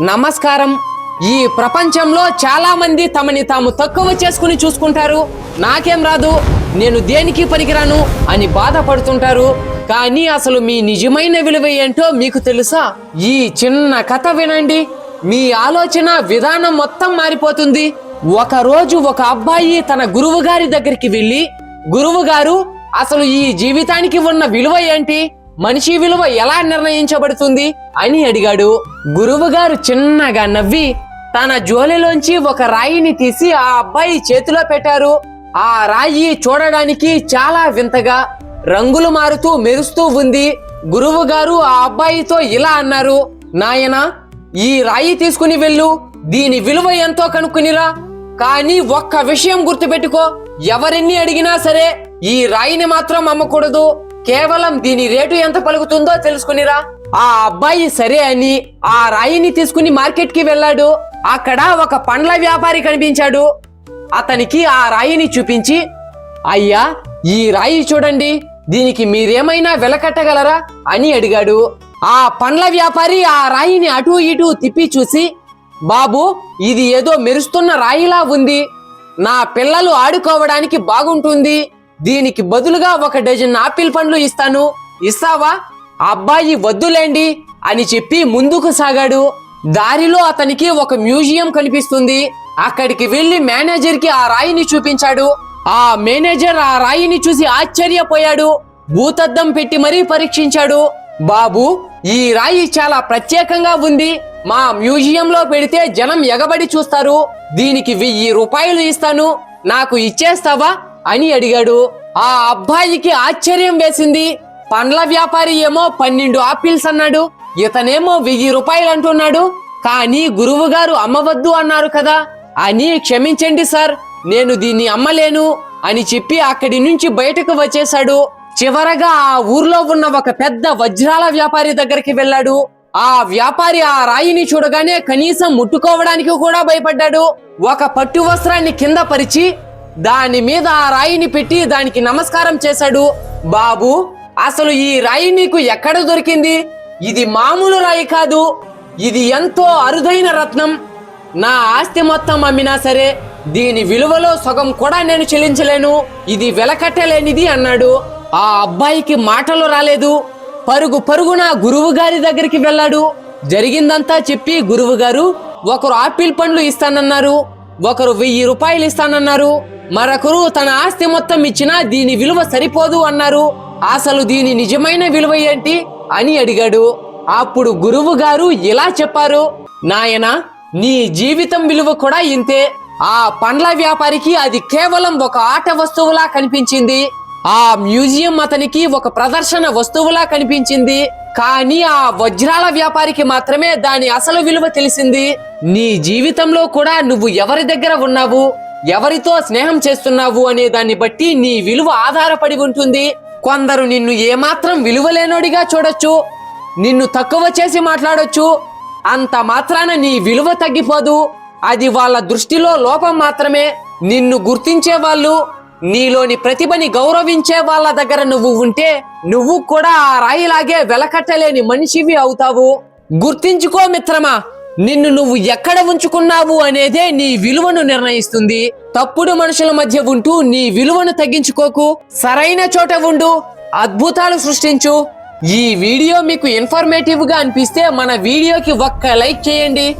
నమస్కారం. ఈ ప్రపంచంలో చాలా మంది తమని తాము తక్కువ చేసుకుని చూసుకుంటారు. నాకేం రాదు. నేను దేనికి పనికిరాను అని బాధపడుతుంటారు. కానీ అసలు మీ నిజమైన విలువ ఏంటో మీకు తెలుసా? ఈ చిన్న కథ వినండి. మీ ఆలోచన విధానం మొత్తం మారిపోతుంది. ఒక రోజు ఒక అబ్బాయి తన గురువు గారి దగ్గరికి వెళ్ళి గురువు గారు అసలు ఈ జీవితానికి ఉన్న విలువ ఏంటి? మనిషి విలువ ఎలా నిర్ణయించబడుతుంది అని అడిగాడు. గురువుగారు చిన్నగా నవ్వి తన జోలిలోంచి ఒక రాయిని తీసి ఆ అబ్బాయి చేతిలో పెట్టారు. ఆ రాయి చూడడానికి చాలా వింతగా రంగులు మారుతూ మెరుస్తూ ఉంది. గురువు గారు ఆ అబ్బాయితో ఇలా అన్నారు నాయనా ఈ రాయి తీసుకుని వెళ్ళు. దీని విలువ ఎంతో కనుక్కునిరా. కానీ ఒక్క విషయం గుర్తుపెట్టుకో. ఎవరిన్ని అడిగినా సరే ఈ రాయిని మాత్రం అమ్మకూడదు. కేవలం దీని రేటు ఎంత పలుకుతుందో తెలుసుకునిరా. ఆ అబ్బాయి సరే అని ఆ రాయిని తీసుకుని మార్కెట్కి వెళ్ళాడు. అక్కడ ఒక పండ్ల వ్యాపారి కనిపించాడు. అతనికి ఆ రాయిని చూపించి అయ్యా ఈ రాయి చూడండి దీనికి మీరేమైనా వెలకట్టగలరా అని అడిగాడు. ఆ పండ్ల వ్యాపారి ఆ రాయిని అటు ఇటు తిప్పి చూసి బాబు ఇది ఏదో మెరుస్తున్న రాయిలా ఉంది. నా పిల్లలు ఆడుకోవడానికి బాగుంటుంది. దీనికి బదులుగా ఒక డజన్ ఆపిల్ పండ్లు ఇస్తాను. ఇస్తావా? అబ్బాయి వద్దులేండి అని చెప్పి ముందుకు సాగాడు. దారిలో అతనికి ఒక మ్యూజియం కనిపిస్తుంది. అక్కడికి వెళ్ళి మేనేజర్కి ఆ రాయిని చూపించాడు. ఆ మేనేజర్ ఆ రాయిని చూసి ఆశ్చర్యపోయాడు. భూతద్దం పెట్టి మరీ పరీక్షించాడు. బాబు ఈ రాయి చాలా ప్రత్యేకంగా ఉంది. మా మ్యూజియంలో పెడితే జనం ఎగబడి చూస్తారు. దీనికి వెయ్యి రూపాయలు ఇస్తాను. నాకు ఇచ్చేస్తావా? అని అడిగాడు. ఆ అబ్బాయికి ఆశ్చర్యం వేసింది. పండ్ల వ్యాపారి ఏమో పన్నెండు ఆపిల్స్ అన్నాడు. ఇతనేమో వెయ్యి రూపాయలు అంటున్నాడు. కానీ గురువు గారు అమ్మవద్దు అన్నారు కదా. అని క్షమించండి సార్ నేను దీన్ని అమ్మలేను అని చెప్పి అక్కడి నుంచి బయటకు వచ్చేశాడు. చివరగా ఆ ఊర్లో ఉన్న ఒక పెద్ద వజ్రాల వ్యాపారి దగ్గరికి వెళ్ళాడు. ఆ వ్యాపారి ఆ రాయిని చూడగానే కనీసం ముట్టుకోవడానికి కూడా భయపడ్డాడు. ఒక పట్టు వస్త్రాన్ని కింద పరిచి దాని మీద ఆ రాయిని పెట్టి దానికి నమస్కారం చేశాడు. బాబు అసలు ఈ రాయి నీకు ఎక్కడ దొరికింది? ఇది మామూలు రాయి కాదు. ఇది ఎంతో అరుదైన రత్నం. నా ఆస్తి మొత్తం అమ్మినా సరే దీని విలువలో సగం కూడా నేను చెల్లించలేను. ఇది వెలకట్టలేనిది అన్నాడు. ఆ అబ్బాయికి మాటలు రాలేదు. పరుగు పరుగున గురువు గారి దగ్గరికి వెళ్ళాడు. జరిగిందంతా చెప్పి గురువు గారు ఒకరు ఆపిల్ పండ్లు ఇస్తానన్నారు. ఒకరు వెయ్యి రూపాయలు ఇస్తానన్నారు మరొకరు తన ఆస్తి మొత్తం ఇచ్చినా దీని విలువ సరిపోదు అన్నారు. అసలు దీని నిజమైన విలువ ఏంటి అని అడిగాడు. అప్పుడు గురువు గారు ఇలా చెప్పారు నాయన నీ జీవితం విలువ కూడా ఇంతే. ఆ పండ్ల వ్యాపారికి అది కేవలం ఒక ఆట వస్తువులా కనిపించింది. ఆ మ్యూజియం అతనికి ఒక ప్రదర్శన వస్తువులా కనిపించింది. కానీ ఆ వజ్రాల వ్యాపారికి మాత్రమే దాని అసలు విలువ తెలిసింది. నీ జీవితంలో కూడా నువ్వు ఎవరి దగ్గర ఉన్నావు ఎవరితో స్నేహం చేస్తున్నావు అనే దాన్ని బట్టి నీ విలువ ఆధారపడి ఉంటుంది. కొందరు నిన్ను ఏమాత్రం విలువలేనోడిగా చూడొచ్చు నిన్ను తక్కువ చేసి మాట్లాడొచ్చు. అంత మాత్రాన నీ విలువ తగ్గిపోదు. అది వాళ్ళ దృష్టిలో లోపం మాత్రమే. నిన్ను గుర్తించే వాళ్ళు నీలోని ప్రతిభని గౌరవించే వాళ్ళ దగ్గర నువ్వు ఉంటే నువ్వు కూడా ఆ రాయిలాగే వెలకట్టలేని మనిషివి అవుతావు. గుర్తించుకో మిత్రమా నిన్ను నువ్వు ఎక్కడ ఉంచుకున్నావు అనేదే నీ విలువను నిర్ణయిస్తుంది. తప్పుడు మనుషుల మధ్య ఉంటూ నీ విలువను తగ్గించుకోకు. సరైన చోట ఉండు అద్భుతాలు సృష్టించు. ఈ వీడియో మీకు ఇన్ఫర్మేటివ్గా అనిపిస్తే మన వీడియోకి ఒక్క లైక్ చేయండి.